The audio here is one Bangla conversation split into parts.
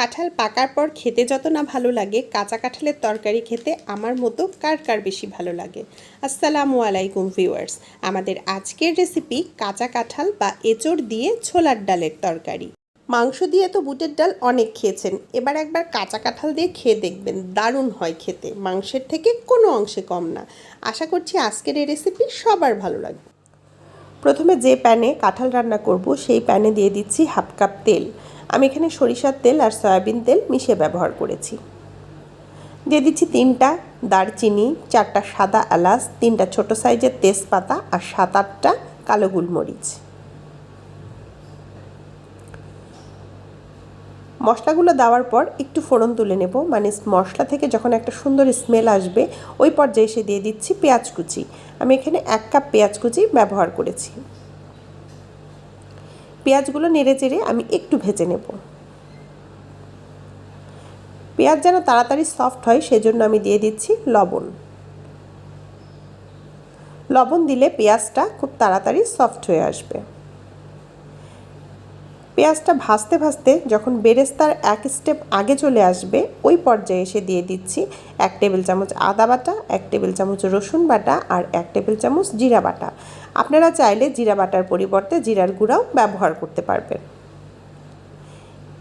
কাঁঠাল পাকার পর খেতে যত না ভালো লাগে, কাঁচা কাঁঠালের তরকারি খেতে আমার মতো কার কার বেশি ভালো লাগে? আসসালামু আলাইকুম ভিউয়ার্স। আমাদের আজকের রেসিপি কাঁচা কাঁঠাল বা এঁচড় দিয়ে ছোলার ডালের তরকারি। মাংস দিয়ে তো বুটের ডাল অনেক খেয়েছেন, এবার একবার কাঁচা কাঁঠাল দিয়ে খেয়ে দেখবেন, দারুণ হয় খেতে। মাংসের থেকে কোনো অংশে কম না। আশা করছি আজকের এই রেসিপি সবার ভালো লাগবে। প্রথমে যে প্যানে কাঁঠাল রান্না করব, সেই প্যানে দিয়ে দিচ্ছি হাফ কাপ তেল। আমি এখানে সরিষার তেল আর সয়াবিন তেল মিশিয়ে ব্যবহার করেছি। দিয়ে দিচ্ছি তিনটা দারচিনি, চারটা সাদা এলাচ, তিনটা ছোট সাইজের তেজপাতা আর সাত আটটা কালো গোলমরিচ। মশলাগুলো দেওয়ার পর একটু ফোড়ন তুলে নেব। মানে মশলা থেকে যখন একটা সুন্দর স্মেল আসবে, ওই পর্যায়ে এসে দিয়ে দিচ্ছি পেঁয়াজ কুচি। আমি এখানে এক কাপ পেঁয়াজ কুচি ব্যবহার করেছি। পেঁয়াজগুলো নেড়ে চেড়ে আমি একটু ভেজে নেব। পেঁয়াজ যেন তাড়াতাড়ি সফট হয় সেজন্য আমি দিয়ে দিচ্ছি লবণ। লবণ দিলে পেঁয়াজটা খুব তাড়াতাড়ি সফট হয়ে আসবে। পেঁয়াজটা ভাজতে ভাজতে যখন বেরেস্তার এক স্টেপ আগে চলে আসবে, ওই পর্যায়ে এসে দিয়ে দিচ্ছি এক টেবিল চামচ আদা বাটা, এক টেবিল চামচ রসুন বাটা আর এক টেবিল চামচ জিরা বাটা। আপনারা চাইলে জিরা বাটার পরিবর্তে জিরার গুঁড়াও ব্যবহার করতে পারবেন।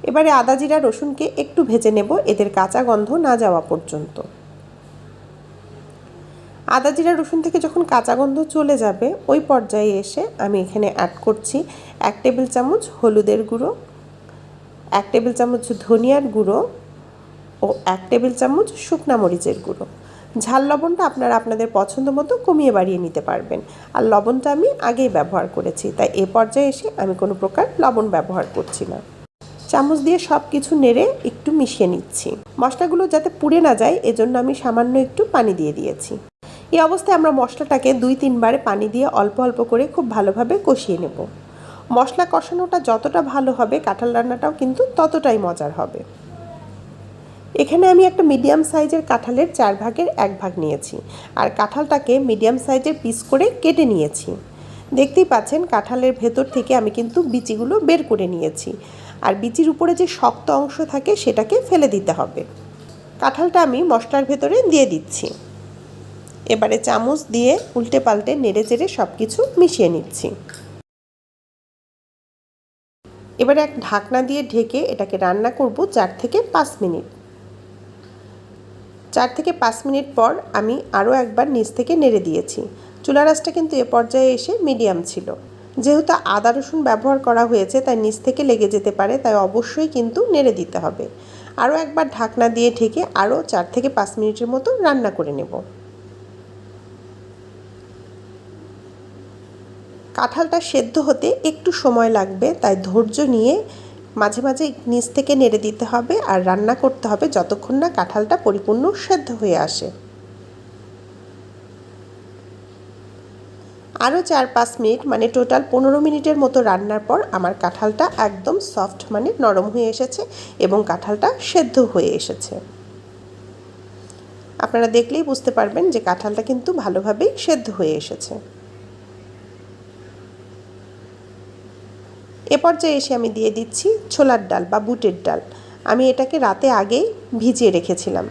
এবারে আদা, জিরা, রসুনকে একটু ভেজে নেব, এদের কাঁচা গন্ধ না যাওয়া পর্যন্ত। আদা, জিরা, রসুন থেকে যখন কাঁচা গন্ধ চলে যাবে, ওই পর্যায়ে এসে আমি এখানে অ্যাড করছি এক টেবিল চামচ হলুদের গুঁড়ো, এক টেবিল চামচ ধনিয়ার গুঁড়ো ও এক টেবিল চামচ শুকনা মরিচের গুঁড়ো। ঝাল লবণটা আপনারা আপনাদের পছন্দ মতো কমিয়ে বাড়িয়ে নিতে পারবেন। আর লবণটা আমি আগেই ব্যবহার করেছি, তাই এ পর্যায়ে এসে আমি কোনো প্রকার লবণ ব্যবহার করছি না। চামচ দিয়ে সব কিছু নেড়ে একটু মিশিয়ে নিচ্ছি। মশলাগুলো যাতে পুড়ে না যায়, এজন্য আমি সামান্য একটু পানি দিয়ে দিয়েছি। এই অবস্থায় আমরা মশলাটাকে দুই তিনবার পানি দিয়ে অল্প অল্প করে খুব ভালোভাবে কষিয়ে নেব। মশলা কষানোটা যতটা ভালো হবে, কাঁঠাল রান্নাটাও কিন্তু ততটাই মজার হবে। এখানে আমি একটা মিডিয়াম সাইজের কাঁঠালের চার ভাগের এক ভাগ নিয়েছি আর কাঁঠালটাকে মিডিয়াম সাইজের পিস করে কেটে নিয়েছি। দেখতেই পাচ্ছেন কাঁঠালের ভেতর থেকে আমি কিন্তু বিচিগুলো বের করে নিয়েছি আর বিচির উপরে যে শক্ত অংশ থাকে সেটাকে ফেলে দিতে হবে। কাঁঠালটা আমি মশলার ভেতরে দিয়ে দিচ্ছি। এবারে চামচ দিয়ে উল্টে পাল্টে নেড়ে চেড়ে সব কিছু মিশিয়ে নিচ্ছি। এবারে এক ঢাকনা দিয়ে ঢেকে এটাকে রান্না করব চার থেকে পাঁচ মিনিট। চার থেকে পাঁচ মিনিট পর আমি আরও একবার নিচ থেকে নেড়ে দিয়েছি। চুলা রাসটা কিন্তু এ পর্যায়ে এসে মিডিয়াম ছিল। যেহেতু আদা রসুন ব্যবহার করা হয়েছে, তাই নিচ থেকে লেগে যেতে পারে, তাই অবশ্যই কিন্তু নেড়ে দিতে হবে। আরও একবার ঢাকনা দিয়ে ঢেকে আরও চার থেকে পাঁচ মিনিটের মতো রান্না করে নেব। কাঁঠালটা সেদ্ধ হতে একটু সময় লাগবে, তাই ধৈর্য নিয়ে মাঝে মাঝে নিচ থেকে নেড়ে দিতে হবে আর রান্না করতে হবে যতক্ষণ না কাঁঠালটা পরিপূর্ণ সেদ্ধ হয়ে আসে। আরও চার পাঁচ মিনিট মানে টোটাল পনেরো মিনিটের মতো রান্নার পর আমার কাঁঠালটা একদম সফট মানে নরম হয়ে এসেছে এবং কাঁঠালটা সেদ্ধ হয়ে এসেছে। আপনারা দেখলেই বুঝতে পারবেন যে কাঁঠালটা কিন্তু ভালোভাবেই সেদ্ধ হয়ে এসেছে। এ পর্যায়ে এসে আমি দিয়ে দিচ্ছি ছোলার ডাল বা বুটের ডাল। আমি এটাকে রাতে আগেই ভিজিয়ে রেখেছিলাম।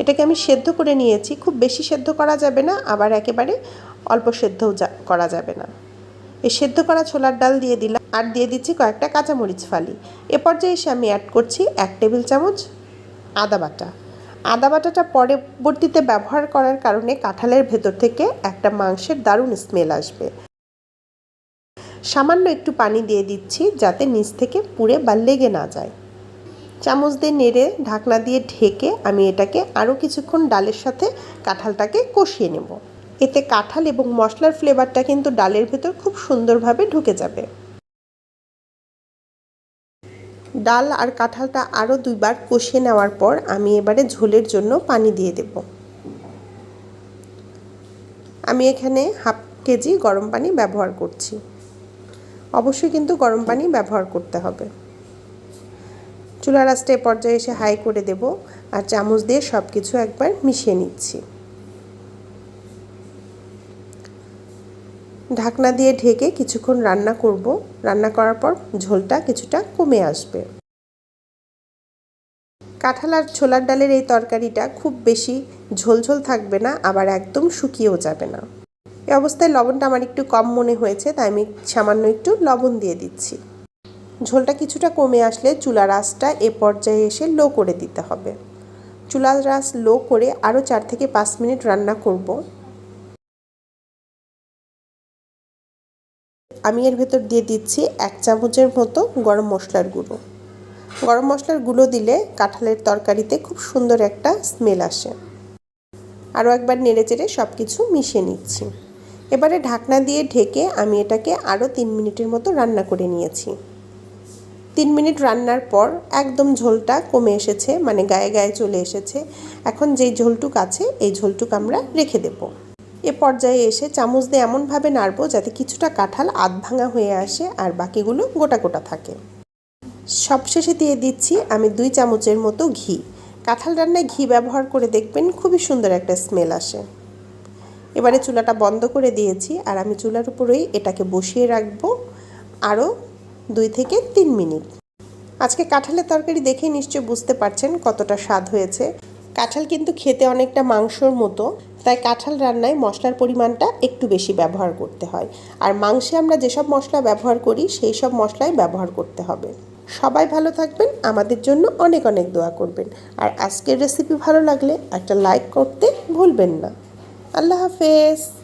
এটাকে আমি সেদ্ধ করে নিয়েছি। খুব বেশি সেদ্ধ করা যাবে না, আবার একেবারে অল্প সেদ্ধও করা যাবে না। এই সেদ্ধ করা ছোলার ডাল দিয়ে দিলাম আর দিয়ে দিচ্ছি কয়েকটা কাঁচামরিচ ফালি। এ পর্যায়ে এসে আমি অ্যাড করছি এক টেবিল চামচ আদা বাটা। আদা বাটাটা পরবর্তীতে ব্যবহার করার কারণে কাঁঠালের ভেতর থেকে একটা মাংসের দারুণ স্মেল আসবে। সামান্য একটু পানি দিয়ে দিচ্ছি যাতে নিচ থেকে পুড়ে বা লেগে না যায়। চামচ দিয়ে নেড়ে ঢাকনা দিয়ে ঢেকে আমি এটাকে আরও কিছুক্ষণ ডালের সাথে কাঁঠালটাকে কষিয়ে নেব। এতে কাঁঠাল এবং মশলার ফ্লেভারটা কিন্তু ডালের ভেতর খুব সুন্দরভাবে ঢুকে যাবে। ডাল আর কাঁঠালটা আরও দুইবার কষিয়ে নেওয়ার পর আমি এবারে ঝোলের জন্য পানি দিয়ে দেব। আমি এখানে হাফ কেজি গরম পানি ব্যবহার করছি। অবশ্যই কিন্তু গরম পানি ব্যবহার করতে হবে। চুলা রাস্টে পর্যায়ে এসে হাই করে দেব আর চামচ দিয়ে সব কিছু একবার মিশিয়ে নিচ্ছি। ঢাকনা দিয়ে ঢেকে কিছুক্ষণ রান্না করব। রান্না করার পর ঝোলটা কিছুটা কমে আসবে। কাঁঠাল আর ছোলার ডালের এই তরকারিটা খুব বেশি ঝোলঝোল থাকবে না, আবার একদম শুকিয়েও যাবে না। এই অবস্থায় লবণটা আমার একটু কম মনে হয়েছে, তাই আমি সামান্য একটু লবণ দিয়ে দিচ্ছি। ঝোলটা কিছুটা কমে আসলে চুলার আঁচটা এ পর্যায়ে এসে লো করে দিতে হবে। চুলার আঁচ লো করে আরও চার থেকে পাঁচ মিনিট রান্না করব। আমি এর ভেতর দিয়ে দিচ্ছি এক চামচের মতো গরম মশলার গুঁড়ো। গরম মশলার গুঁড়ো দিলে কাঁঠালের তরকারিতে খুব সুন্দর একটা স্মেল আসে। আরও একবার নেড়ে চেড়ে সব কিছু মিশিয়ে নিচ্ছি। এবারে ঢাকনা দিয়ে ঢেকে আমি এটাকে আরও তিন মিনিটের মতো রান্না করে নিয়েছি। তিন মিনিট রান্নার পর একদম ঝোলটা কমে এসেছে মানে গায়ে গায়ে চলে এসেছে। এখন যেই ঝোলটুক আছে, এই ঝোলটুক আমরা রেখে দেব। এ পর্যায়ে এসে চামচ দিয়ে এমনভাবে নাড়বো যাতে কিছুটা কাঁঠাল আধ ভাঙা হয়ে আসে আর বাকিগুলো গোটা গোটা থাকে। সবশেষে দিয়ে দিচ্ছি আমি দুই চামচের মতো ঘি। কাঁঠাল রান্নায় ঘি ব্যবহার করে দেখবেন খুবই সুন্দর একটা স্মেল আসে। এবারে চুলাটা বন্ধ করে দিয়েছি আর আমি চুলার উপরেই এটাকে বসিয়ে রাখব আরও দুই থেকে তিন মিনিট। আজকে কাঁঠালের তরকারি দেখে নিশ্চয় বুঝতে পারছেন কতটা স্বাদ হয়েছে। কাঁঠাল কিন্তু খেতে অনেকটা মাংসর মতো, তাই কাঁঠাল রান্নায় মশলার পরিমাণটা একটু বেশি ব্যবহার করতে হয়। আর মাংসে আমরা যেসব মশলা ব্যবহার করি, সেই সব মশলাই ব্যবহার করতে হবে। সবাই ভালো থাকবেন, আমাদের জন্য অনেক অনেক দোয়া করবেন। আর আজকের রেসিপি ভালো লাগলে একটা লাইক করতে ভুলবেন না। আল্লাহ হাফেজ।